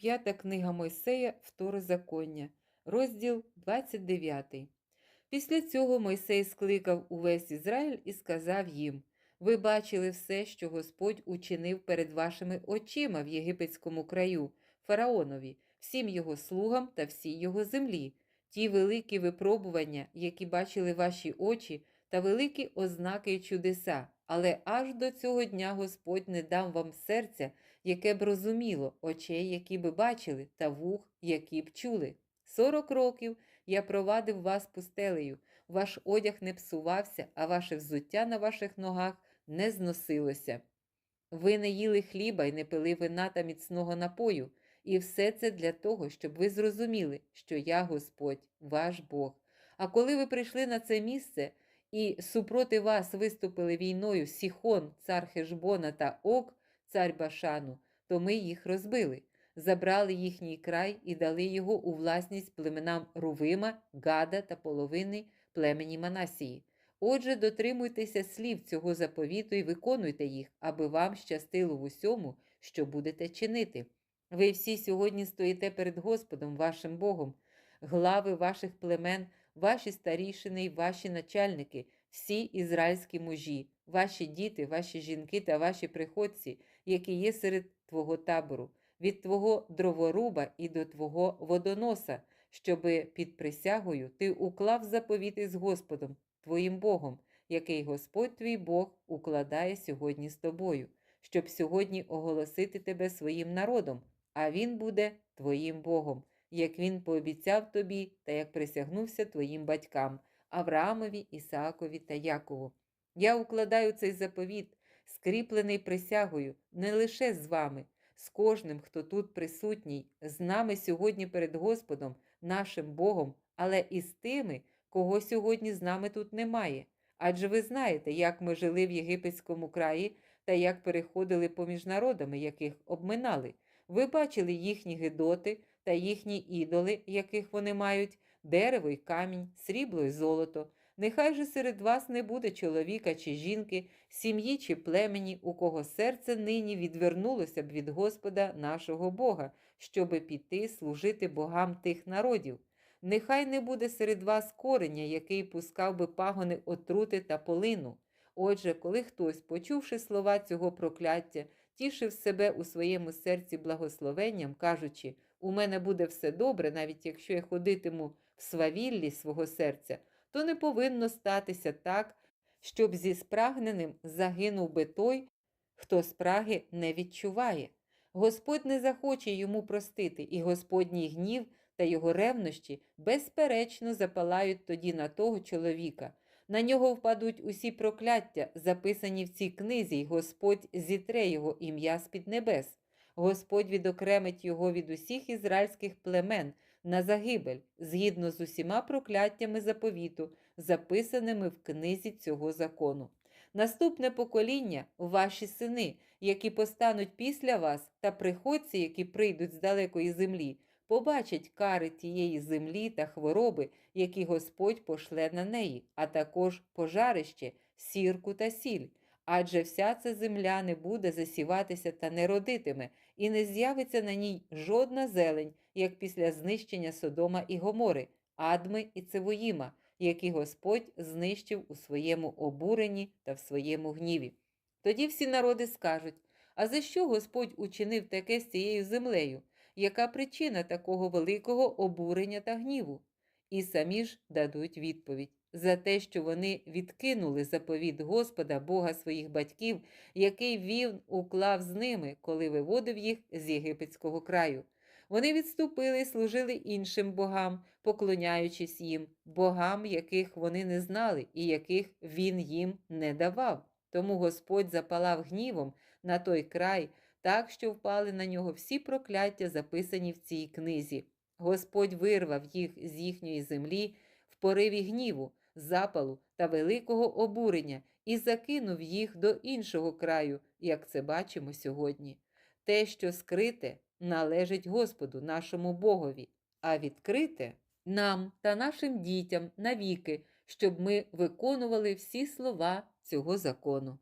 П'ята книга Мойсея Второзаконня, розділ 29. Після цього Мойсей скликав увесь Ізраїль і сказав їм: Ви бачили все, що Господь учинив перед вашими очима в єгипетському краю, фараонові, всім його слугам та всій його землі, ті великі випробування, які бачили ваші очі, та великі ознаки й чудеса. Але аж до цього дня Господь не дав вам серця, яке б розуміло, очей, які би бачили, та вух, які б чули. Сорок років я провадив вас пустелею, ваш одяг не псувався, а ваше взуття на ваших ногах не зносилося. Ви не їли хліба і не пили вина та міцного напою, і все це для того, щоб ви зрозуміли, що я Господь, ваш Бог. А коли ви прийшли на це місце, і супроти вас виступили війною Сіхон, цар Хешбона та Ок, цар Башану, то ми їх розбили, забрали їхній край і дали його у власність племенам Рувима, Гада та половини племені Манасії. Отже, дотримуйтеся слів цього заповіту і виконуйте їх, аби вам щастило в усьому, що будете чинити. Ви всі сьогодні стоїте перед Господом, вашим Богом, глави ваших племен, ваші старішини й ваші начальники, всі ізраїльські мужі, ваші діти, ваші жінки та ваші приходці, які є серед твого табору, від твого дроворуба і до твого водоноса, щоби під присягою ти уклав заповіти з Господом, твоїм Богом, який Господь твій Бог укладає сьогодні з тобою, щоб сьогодні оголосити тебе своїм народом, а він буде твоїм Богом, як він пообіцяв тобі та як присягнувся твоїм батькам Авраамові, Ісаакові та Якову. Я укладаю цей заповіт, скріплений присягою, не лише з вами, з кожним, хто тут присутній, з нами сьогодні перед Господом, нашим Богом, але і з тими, кого сьогодні з нами тут немає. Адже ви знаєте, як ми жили в єгипетському краї та як переходили поміж народами, яких обминали. Ви бачили їхні гидоти та їхні ідоли, яких вони мають, дерево й камінь, срібло й золото. Нехай же серед вас не буде чоловіка чи жінки, сім'ї чи племені, у кого серце нині відвернулося б від Господа нашого Бога, щоби піти служити богам тих народів. Нехай не буде серед вас кореня, який пускав би пагони отрути та полину. Отже, коли хтось, почувши слова цього прокляття, тішив себе у своєму серці благословенням, кажучи, у мене буде все добре, навіть якщо я ходитиму в свавіллі свого серця, то не повинно статися так, щоб зі спрагненим загинув би той, хто спраги не відчуває. Господь не захоче йому простити, і Господній гнів та його ревнощі безперечно запалають тоді на того чоловіка. На нього впадуть усі прокляття, записані в цій книзі, й Господь зітре його ім'я з-під небес. Господь відокремить його від усіх ізраїльських племен на загибель, згідно з усіма прокляттями заповіту, записаними в книзі цього закону. Наступне покоління ваші сини, які постануть після вас, та приходці, які прийдуть з далекої землі, побачать кари тієї землі та хвороби, які Господь пошле на неї, а також пожарище, сірку та сіль. Адже вся ця земля не буде засіватися та не родитиме, і не з'явиться на ній жодна зелень, як після знищення Содома і Гомори, Адми і Цевоїма, які Господь знищив у своєму обуренні та в своєму гніві. Тоді всі народи скажуть: а за що Господь учинив таке з цією землею? Яка причина такого великого обурення та гніву? І самі ж дадуть відповідь за те, що вони відкинули заповіт Господа, Бога своїх батьків, який він уклав з ними, коли виводив їх з єгипетського краю. Вони відступили і служили іншим богам, поклоняючись їм, богам, яких вони не знали і яких він їм не давав. Тому Господь запалав гнівом на той край, так що впали на нього всі прокляття, записані в цій книзі. Господь вирвав їх з їхньої землі в пориві гніву, запалу та великого обурення і закинув їх до іншого краю, як це бачимо сьогодні. Те, що скрите, належить Господу, нашому Богові, а відкрите нам та нашим дітям навіки, щоб ми виконували всі слова цього закону.